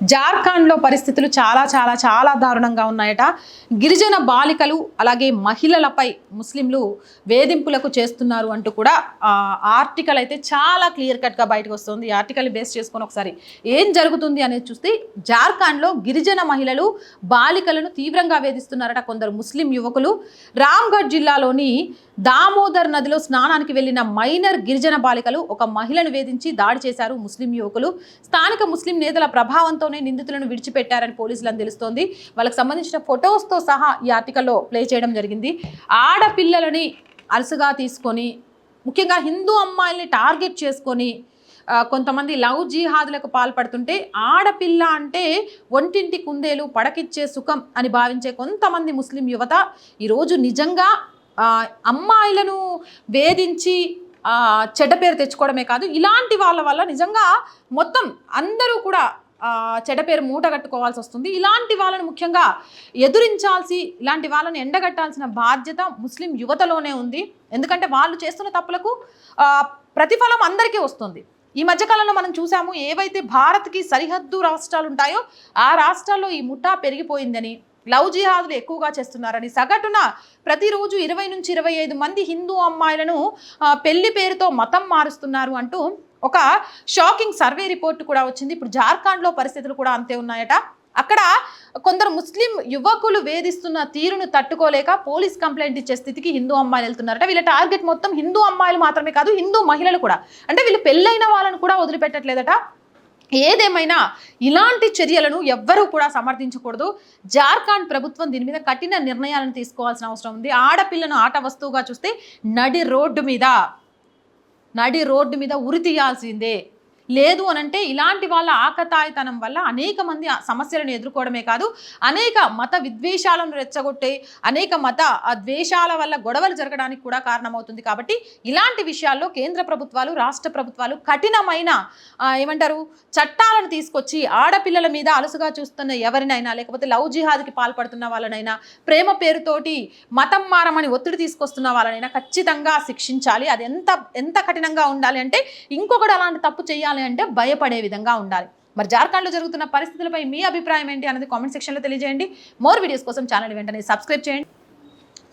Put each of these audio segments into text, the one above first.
జార్ఖండ్లో పరిస్థితులు చాలా చాలా చాలా దారుణంగా ఉన్నాయట. గిరిజన బాలికలు అలాగే మహిళలపై ముస్లింలు వేధింపులకు చేస్తున్నారు అంటూ కూడా ఆర్టికల్ అయితే చాలా క్లియర్ కట్గా బయటకు వస్తుంది. ఆర్టికల్ బేస్ చేసుకొని ఒకసారి ఏం జరుగుతుంది అనేది చూస్తే జార్ఖండ్లో గిరిజన మహిళలు బాలికలను తీవ్రంగా వేధిస్తున్నారట కొందరు ముస్లిం యువకులు. రామ్గఢ్ జిల్లాలోని దామోదర్ నదిలో స్నానానికి వెళ్ళిన మైనర్ గిరిజన బాలికలు ఒక మహిళను వేధించి దాడి చేశారు ముస్లిం యువకులు. స్థానిక ముస్లిం నేతల ప్రభావంతో ప్రభావంతోనే నిందితులను విడిచిపెట్టారని పోలీసులను తెలుస్తోంది. వాళ్ళకి సంబంధించిన ఫొటోస్తో సహా ఈ ఆర్టికల్లో ప్లే చేయడం జరిగింది. ఆడపిల్లలని అలసుగా తీసుకొని ముఖ్యంగా హిందూ అమ్మాయిల్ని టార్గెట్ చేసుకొని కొంతమంది లవ్ జిహాదులకు పాల్పడుతుంటే ఆడపిల్ల అంటే ఒంటింటి కుందేలు పడకిచ్చే సుఖం అని భావించే కొంతమంది ముస్లిం యువత ఈరోజు నిజంగా అమ్మాయిలను వేధించి చెడ్డ పేరు తెచ్చుకోవడమే కాదు ఇలాంటి వాళ్ళ వల్ల నిజంగా మొత్తం అందరూ కూడా చెడ్డ పేరు మూట కట్టుకోవాల్సి వస్తుంది. ఇలాంటి వాళ్ళని ముఖ్యంగా ఎదురించాల్సి ఇలాంటి వాళ్ళని ఎండగట్టాల్సిన బాధ్యత ముస్లిం యువతలోనే ఉంది. ఎందుకంటే వాళ్ళు చేస్తున్న తప్పులకు ప్రతిఫలం అందరికీ వస్తుంది. ఈ మధ్యకాలంలో మనం చూసాము ఏవైతే భారత్కి సరిహద్దు రాష్ట్రాలు ఉంటాయో ఆ రాష్ట్రాల్లో ఈ ముఠా పెరిగిపోయిందని లవ్ జిహాదులు ఎక్కువగా చేస్తున్నారని సగటున ప్రతిరోజు ఇరవై నుంచి ఇరవై ఐదు మంది హిందూ అమ్మాయిలను పెళ్ళి పేరుతో మతం మారుస్తున్నారు అంటూ ఒక షాకింగ్ సర్వే రిపోర్ట్ కూడా వచ్చింది. ఇప్పుడు జార్ఖండ్లో పరిస్థితులు కూడా అంతే ఉన్నాయట. అక్కడ కొందరు ముస్లిం యువకులు వేధిస్తున్న తీరును తట్టుకోలేక పోలీస్ కంప్లైంట్ ఇచ్చే స్థితికి హిందూ అమ్మాయిలు వెళ్తున్నారట. వీళ్ళ టార్గెట్ మొత్తం హిందూ అమ్మాయిలు మాత్రమే కాదు హిందూ మహిళలు కూడా. అంటే వీళ్ళు పెళ్ళైన వాళ్ళను కూడా వదిలిపెట్టట్లేదట. ఏదేమైనా ఇలాంటి చర్యలను ఎవ్వరూ కూడా సమర్థించకూడదు. జార్ఖండ్ ప్రభుత్వం దీని మీద కఠిన నిర్ణయాలను తీసుకోవాల్సిన అవసరం ఉంది. ఆడపిల్లను ఆట వస్తువుగా చూస్తే నడి రోడ్డు మీద. నడి రోడ్డు మీద ఉరి తీయాల్సిందే లేదు అనంటే ఇలాంటి వాళ్ళ ఆకతాయితనం వల్ల అనేక మంది సమస్యలను ఎదుర్కోవడమే కాదు అనేక మత విద్వేషాలను రెచ్చగొట్టే అనేక మత ఆ ద్వేషాల వల్ల గొడవలు జరగడానికి కూడా కారణమవుతుంది. కాబట్టి ఇలాంటి విషయాల్లో కేంద్ర ప్రభుత్వాలు రాష్ట్ర ప్రభుత్వాలు కఠినమైన ఏమంటారు చట్టాలను తీసుకొచ్చి ఆడపిల్లల మీద అలసుగా చూస్తున్న ఎవరినైనా లేకపోతే లవ్ జిహాద్కి పాల్పడుతున్న వాళ్ళనైనా ప్రేమ పేరుతోటి మతం మారమని ఒత్తిడి తీసుకొస్తున్న వాళ్ళనైనా ఖచ్చితంగా శిక్షించాలి. అది ఎంత ఎంత కఠినంగా ఉండాలి అంటే ఇంకొకటి అలాంటి తప్పు చేయాలి అంటే భయపడే విధంగా ఉండాలి. మరి జార్ఖండ్లో జరుగుతున్న పరిస్థితులపై మీ అభిప్రాయం ఏంటి అనేది కామెంట్ సెక్షన్లో తెలియజేయండి. మోర్ వీడియోస్ కోసం ఛానల్ వెంటనే సబ్స్క్రైబ్ చేయండి.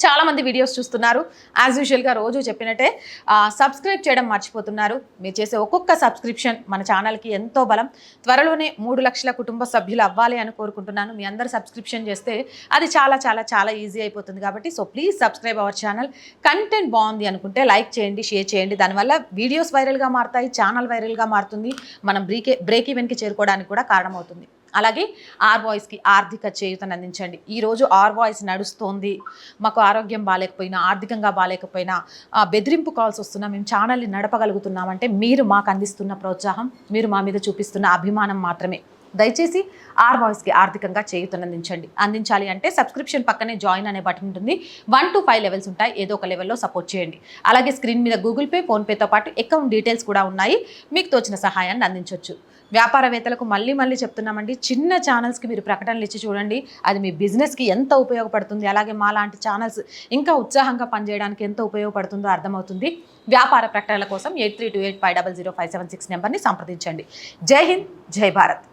చాలా మంది వీడియోస్ చూస్తున్నారు. యాజ్ యూజువల్గా రోజు చెప్పినట్టే సబ్స్క్రైబ్ చేయడం మర్చిపోతున్నారు. మీరు చేసే ఒక్కొక్క సబ్స్క్రిప్షన్ మన ఛానల్కి ఎంతో బలం. త్వరలోనే మూడు లక్షల కుటుంబ సభ్యులు అవ్వాలి అని కోరుకుంటున్నాను. మీ అందరు సబ్స్క్రిప్షన్ చేస్తే అది చాలా చాలా చాలా ఈజీ అయిపోతుంది కాబట్టి so please subscribe our channel content బాగుంది అనుకుంటే లైక్ చేయండి షేర్ చేయండి. దానివల్ల వీడియోస్ వైరల్గా మారుతాయి ఛానల్ వైరల్గా మారుతుంది. మనం బ్రేకే బ్రేక్ ఈవెన్కి చేరుకోవడానికి కూడా కారణమవుతుంది. అలాగే ఆర్ బాయ్స్కి ఆర్థిక చేయూతను అందించండి. ఈరోజు ఆర్ బాయ్స్ నడుస్తోంది. మాకు ఆరోగ్యం బాగాలేకపోయినా ఆర్థికంగా బాగాలేకపోయినా బెదిరింపు కాల్స్ వస్తున్నా మేము ఛానల్ని నడపగలుగుతున్నామంటే మీరు మాకు అందిస్తున్న ప్రోత్సాహం మీరు మా మీద చూపిస్తున్న అభిమానం మాత్రమే. దయచేసి ఆర్ వాయిస్కి ఆర్థికంగా చేయూతను అందించండి. అందించాలి అంటే సబ్స్క్రిప్షన్ పక్కనే జాయిన్ అనే బటన్ ఉంటుంది. వన్ టు ఫైవ్ లెవెల్స్ ఉంటాయి. ఏదో ఒక లెవెల్లో సపోర్ట్ చేయండి. అలాగే స్క్రీన్ మీద గూగుల్ పే ఫోన్పేతో పాటు అకౌంట్ డీటెయిల్స్ కూడా ఉన్నాయి. మీకు తోచిన సహాయాన్ని అందించవచ్చు వ్యాపారవేత్తలకు మళ్ళీ మళ్ళీ చెప్తున్నామండి. చిన్న ఛానల్స్కి మీరు ప్రకటనలు ఇచ్చి చూడండి. అది మీ బిజినెస్కి ఎంత ఉపయోగపడుతుంది. అలాగే మా లాంటి ఛానల్స్ ఇంకా ఉత్సాహంగా పనిచేయడానికి ఎంత ఉపయోగపడుతుందో అర్థమవుతుంది. వ్యాపార ప్రకటనల కోసం eight three two eight five double zero five seven six నెంబర్ని సంప్రదించండి. జై హింద్ జై భారత్.